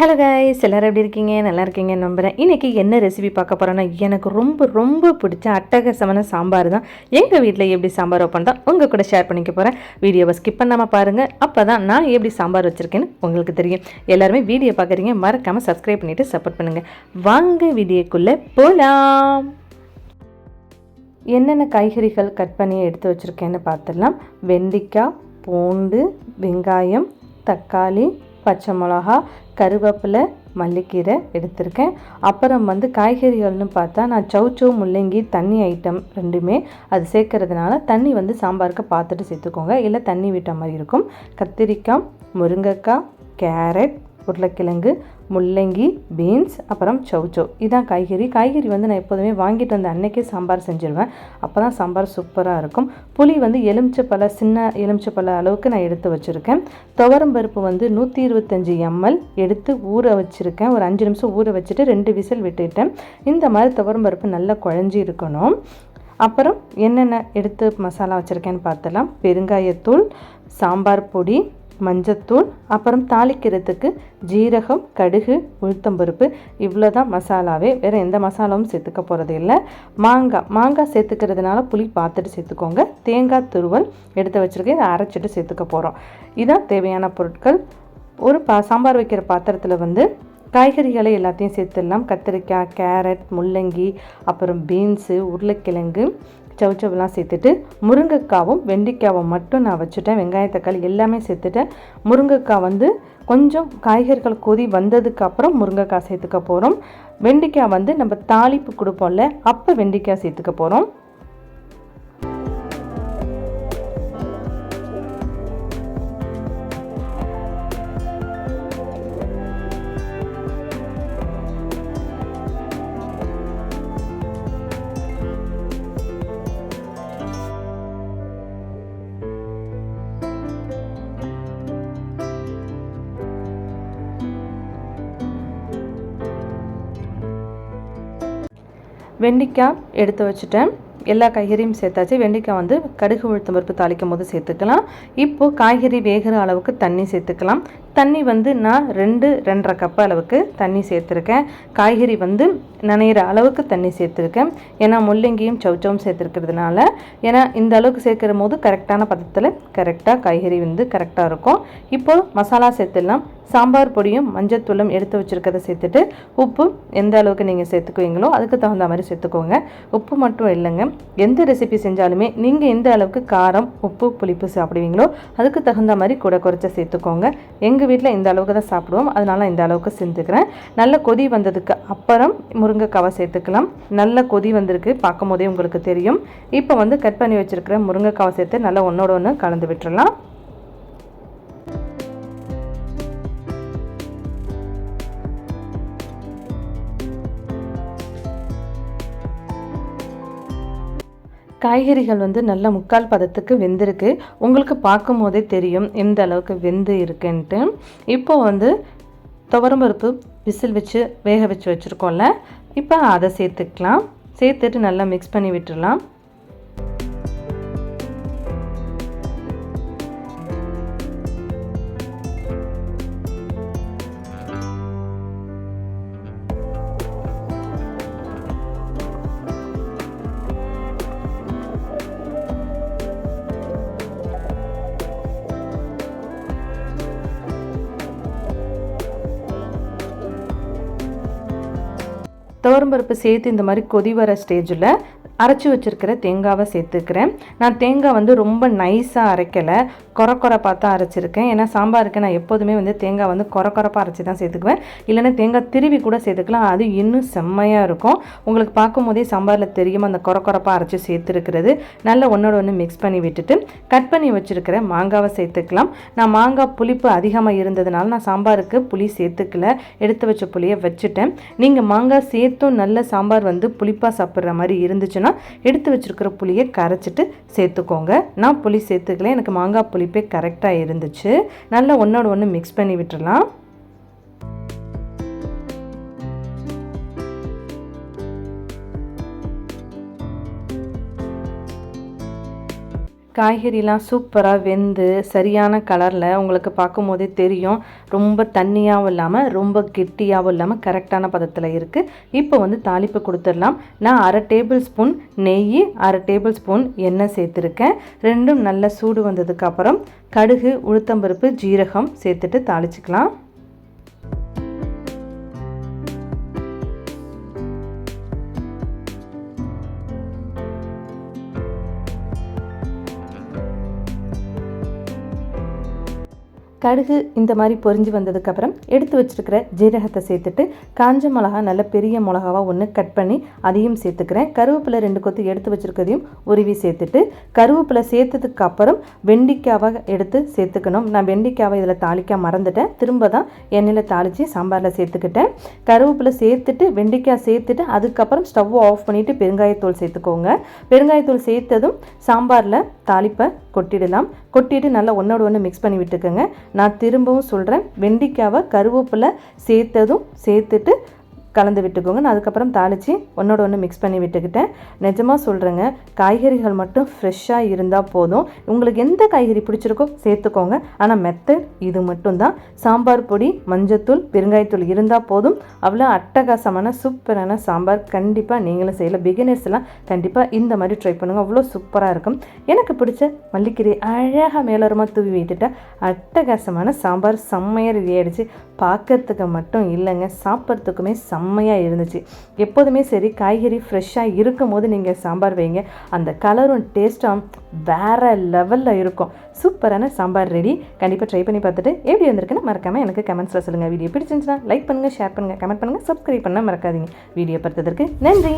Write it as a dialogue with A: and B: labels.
A: Hello guys எல்லோரும் எப்படி இருக்கீங்க? நல்லா இருக்கீங்க நம்புகிறேன் இன்றைக்கி என்ன ரெசிபி பார்க்க போகிறோன்னா எனக்கு ரொம்ப ரொம்ப பிடிச்ச அட்டகாசமான சாம்பார் தான். எங்கள் வீட்டில் எப்படி சாம்பார் வைப்பேன் தான் உங்கள் கூட ஷேர் பண்ணிக்க போகிறேன் வீடியோவை ஸ்கிப் பண்ணாமல் பாருங்கள் அப்போ தான் நான் எப்படி சாம்பார் வச்சுருக்கேன்னு உங்களுக்கு தெரியும். எல்லாருமே வீடியோ பார்க்குறீங்க மறக்காமல் சப்ஸ்கிரைப் பண்ணிவிட்டு சப்போர்ட் பண்ணுங்கள் வாங்க வீடியோக்குள்ளே போகலாம் என்னென்ன காய்கறிகள் கட் பண்ணி எடுத்து வச்சுருக்கேன்னு பார்த்துடலாம். வெண்டைக்காய் பூண்டு வெங்காயம் தக்காளி பச்சை மிளகா கருவேப்பிலை மல்லிக்கீரை எடுத்திருக்கேன். அப்புறம் வந்து காய்கறிகள்னு பார்த்தா நான் சௌச்சௌ முள்ளங்கி தண்ணி ஐட்டம் ரெண்டுமே அது சேர்க்கறதுனால தண்ணி வந்து சாம்பாருக்கு பார்த்துட்டு சேர்த்துக்கோங்க. இல்லை தண்ணி விட்ட மாதிரி இருக்கும். கத்திரிக்காய் முருங்கைக்காய் கேரட் உருளைக்கிழங்கு முள்ளங்கி பீன்ஸ் அப்புறம் சௌச்சோ இதான் காய்கறி. காய்கறி வந்து நான் எப்போதுமே வாங்கிட்டு வந்த அன்னைக்கே சாம்பார் செஞ்சுருவேன். அப்போ தான் சாம்பார் சூப்பராக இருக்கும். புளி வந்து எலுமிச்சப்பழ சின்ன எலுமிச்சப்பழ அளவுக்கு நான் எடுத்து வச்சுருக்கேன். துவரம்பருப்பு வந்து நூற்றி இருபத்தஞ்சி எம்எல் எடுத்து ஊற வச்சுருக்கேன். ஒரு அஞ்சு நிமிஷம் ஊற வச்சுட்டு ரெண்டு விசில் விட்டுட்டேன். இந்த மாதிரி துவரம்பருப்பு நல்லா குழஞ்சி இருக்கணும். அப்புறம் என்னென்ன எடுத்து மசாலா வச்சுருக்கேன்னு பார்த்தலாம் பெருங்காயத்தூள் சாம்பார் பொடி மஞ்சத்தூள் அப்புறம் தாளிக்கிறதுக்கு ஜீரகம் கடுகு உளுத்தம்பருப்பு இவ்வளோ தான் மசாலாவே. வேறு எந்த மசாலாவும் சேர்த்துக்க போகிறது இல்லை. மாங்காய் மாங்காய் சேர்த்துக்கிறதுனால புளி பார்த்துட்டு சேர்த்துக்கோங்க. தேங்காய் துருவல் எடுத்து வச்சுருக்கேன். இதை அரைச்சிட்டு சேர்த்துக்க போகிறோம் இதான் தேவையான பொருட்கள். ஒரு பா சாம்பார் வைக்கிற பாத்திரத்தில் வந்து காய்கறிகளை எல்லாத்தையும் சேர்த்துடலாம். கத்திரிக்காய் கேரட் முள்ளங்கி அப்புறம் பீன்ஸு உருளைக்கிழங்கு சவுச்சவெல்லாம் சேர்த்துட்டு முருங்கைக்காவும் வெண்டைக்காவும் மட்டும் நான் வச்சுட்டேன். வெங்காய தக்காளி எல்லாமே சேர்த்துட்டேன். முருங்கைக்காய் வந்து கொஞ்சம் காய்கறிகள் கொதி வந்ததுக்கு அப்புறம் முருங்கைக்காய் சேர்த்துக்க போகிறோம் வெண்டைக்காய் வந்து நம்ம தாளிப்பு கொடுப்போம்ல அப்போ வெண்டைக்காய் சேர்த்துக்க போகிறோம் வெண்டைக்காய் எடுத்து வச்சுட்டேன். எல்லா காய்கறியும் சேர்த்தாச்சு. வெண்டைக்காய் வந்து கடுகு உளுத்தம் பருப்பு தாளிக்கும் போது சேர்த்துக்கலாம். இப்போது காய்கறி வேகிற அளவுக்கு தண்ணி சேர்த்துக்கலாம். தண்ணி வந்து நான் ரெண்டு ரெண்டரை கப் அளவுக்கு தண்ணி சேர்த்துருக்கேன். காய்கறி வந்து நனையிற அளவுக்கு தண்ணி சேர்த்துருக்கேன். ஏன்னா முள்ளங்கியும் சவுச்சவும் சேர்த்துருக்கிறதுனால ஏன்னா இந்த அளவுக்கு சேர்க்கிற போது கரெக்டான பதத்தில் கரெக்டாக காய்கறி வந்து கரெக்டாக இருக்கும். இப்போது மசாலா சேர்த்துடலாம். சாம்பார் பொடியும் மஞ்சத்தூளும் எடுத்து வச்சுருக்கதை சேர்த்துட்டு உப்பு எந்த அளவுக்கு நீங்கள் சேர்த்துக்குவீங்களோ அதுக்கு தகுந்த மாதிரி சேர்த்துக்கோங்க. உப்பு மட்டும் இல்லைங்க. எந்த ரெசிபி செஞ்சாலுமே நீங்கள் எந்த அளவுக்கு காரம் உப்பு புளிப்பு சாப்பிடுவீங்களோ அதுக்கு தகுந்த மாதிரி கூட குறைச்ச சேர்த்துக்கோங்க. எங்கள் எங்கள் வீட்டில் இந்த அளவுக்கு தான் சாப்பிடுவோம். அதனால் இந்த அளவுக்கு செஞ்சுக்கிறேன். நல்ல கொதி வந்ததுக்கு அப்புறம் முருங்கைக்காவை சேர்த்துக்கலாம். நல்ல கொதி வந்திருக்கு. பார்க்கும் போதே உங்களுக்கு தெரியும். இப்போ வந்து கட் பண்ணி வச்சுருக்கிற முருங்கைக்காவை சேர்த்து நல்லா ஒன்றோட ஒன்று கலந்து விட்டுறலாம். காய்கறிகள் வந்து நல்ல முக்கால் பதத்துக்கு வெந்திருக்கு. உங்களுக்கு பார்க்கும் போதே தெரியும் எந்த அளவுக்கு வெந்து இருக்குன்ட்டு. இப்போ வந்து துவரம்பருப்பு விசில் வச்சு வேக வச்சு வச்சுருக்கோம்ல. இப்போ அதை சேர்த்துக்கலாம். சேர்த்துட்டு நல்லா மிக்ஸ் பண்ணி விட்டுடலாம். துவரம்பருப்பு சேர்த்து இந்த மாதிரி கொதி வர ஸ்டேஜில் அரைச்சி வச்சுருக்கிற தேங்காவை சேர்த்துக்கிறேன். நான் தேங்காய் வந்து ரொம்ப நைஸாக அரைக்கலை. கொர குறைப்பாக தான் அரைச்சிருக்கேன். ஏன்னா சாம்பாருக்கு நான் எப்போதுமே வந்து தேங்காய் வந்து கொர கொரப்பாக அரைச்சி தான் சேர்த்துக்குவேன். இல்லைன்னா தேங்காய் திருவி கூட சேர்த்துக்கலாம். அது இன்னும் செம்மையாக இருக்கும். உங்களுக்கு பார்க்கும்போதே சாம்பாரில் தெரியும் அந்த கொர கொரப்பாக அரைச்சி சேர்த்துருக்கிறது. நல்லா ஒன்றோட ஒன்று மிக்ஸ் பண்ணி விட்டுட்டு கட் பண்ணி வச்சுருக்கிற மாங்காவை சேர்த்துக்கலாம். நான் மாங்காய் புளிப்பு அதிகமாக இருந்ததுனால நான் சாம்பாருக்கு புளி சேர்த்துக்கல. எடுத்து வச்ச புளியை வச்சுட்டேன். நீங்கள் மாங்காய் சேர்த்தும் நல்ல சாம்பார் வந்து புளிப்பாக சாப்பிட்ற மாதிரி இருந்துச்சுன்னா எடுத்து வச்சுருக்கிற புளியை கரைச்சிட்டு சேர்த்துக்கோங்க. நான் புளி சேர்த்துக்கல எனக்கு மாங்காய் புளிப்பே கரெக்டாக இருந்துச்சு. நல்லா ஒன்றோட ஒன்று மிக்ஸ் பண்ணி விட்டுடலாம் காய்கறிலாம் சூப்பராக வெந்து சரியான கலரில் உங்களுக்கு பார்க்கும்போதே தெரியும். ரொம்ப தண்ணியாகவும் இல்லாமல் ரொம்ப கெட்டியாகவும் இல்லாமல் கரெக்டான பதத்தில் இருக்குது இப்போ வந்து தாளிப்பு கொடுத்துடலாம். நான் அரை டேபிள் ஸ்பூன் நெய் அரை டேபிள் ஸ்பூன் எண்ணெய் சேர்த்துருக்கேன். ரெண்டும் நல்லா சூடு வந்ததுக்கப்புறம் கடுகு உளுத்தம்பருப்பு ஜீரகம் சேர்த்துட்டு தாளிச்சுக்கலாம். கடுகு இந்த மாதிரி பொரிஞ்சு வந்ததுக்கப்புறம் எடுத்து வச்சுருக்கிற ஜீரகத்தை சேர்த்துட்டு காஞ்ச மிளகா நல்ல பெரிய மிளகாவாக ஒன்று கட் பண்ணி அதையும் சேர்த்துக்கிறேன். கருவேப்பிலை ரெண்டு கொத்து எடுத்து வச்சுருக்கதையும் உருவி சேர்த்துட்டு கருவேப்பிலை சேர்த்ததுக்கு அப்புறம் வெண்டிக்காவை எடுத்து சேர்த்துக்கணும். நான் வெண்டிக்காவை இதில் தாளிக்க மறந்துட்டேன். திரும்ப தான் எண்ணெயில் தாளித்து சாம்பாரில் சேர்த்துக்கிட்டேன். கருவேப்பிலை சேர்த்துட்டு வெண்டிக்காய் சேர்த்துட்டு அதுக்கப்புறம் ஸ்டவ் ஆஃப் பண்ணிவிட்டு பெருங்காயத்தூள் சேர்த்துக்கோங்க. பெருங்காயத்தூள் சேர்த்ததும் சாம்பாரில் தாளிப்பை கொட்டிடலாம். கொட்டிட்டு நல்லா ஒன்றோட ஒன்று மிக்ஸ் பண்ணி விட்டுக்கோங்க. நான் திரும்பவும் சொல்கிறேன் வெண்டிக்காவை கருவேப்பிலை சேர்த்ததும் சேர்த்துட்டு கலந்து விட்டுக்கோங்க. நான் அதுக்கப்புறம் தாளித்து ஒன்றோட ஒன்று மிக்ஸ் பண்ணி விட்டுக்கிட்டேன். நிஜமாக சொல்கிறேங்க காய்கறிகள் மட்டும் ஃப்ரெஷ்ஷாக இருந்தால் போதும். உங்களுக்கு எந்த காய்கறி பிடிச்சிருக்கோ சேர்த்துக்கோங்க. ஆனால் மெத்தட் இது மட்டும்தான். சாம்பார் பொடி மஞ்சத்தூள் பெருங்காயத்தூள் இருந்தால் போதும். அவ்வளோ அட்டகாசமான சூப்பரான சாம்பார் கண்டிப்பாக நீங்களும் செய்யலாம். பிகினர்ஸ்லாம் கண்டிப்பாக இந்த மாதிரி ட்ரை பண்ணுங்கள் அவ்வளோ சூப்பராக இருக்கும். எனக்கு பிடிச்ச மல்லிக்கீரை அழகாக மேலோரமாக தூவி விட்டுட்டா அட்டகாசமான சாம்பார் செம்மையாக ரெடி ஆகிடுச்சு பார்க்கறதுக்கு மட்டும் இல்லைங்க சாப்பிட்றதுக்குமே செம்மையாக இருந்துச்சு. எப்போதுமே சரி காய்கறி ஃப்ரெஷ்ஷாக இருக்கும் போது நீங்கள் சாம்பார் வைங்க. அந்த கலரும் டேஸ்ட்டும் வேறு லெவலில் இருக்கும். சூப்பரான சாம்பார் ரெடி கண்டிப்பாக ட்ரை பண்ணி பார்த்துட்டு எப்படி வந்திருக்குன்னு மறக்காமல் எனக்கு கமெண்ட்ஸில் சொல்லுங்கள் வீடியோ பிடிச்சிருந்துச்சுன்னா லைக் பண்ணுங்கள் ஷேர் பண்ணுங்கள் கமெண்ட் பண்ணுங்கள் சப்ஸ்கிரைப் பண்ண மறக்காதீங்க. வீடியோ பார்த்ததற்கு நன்றி.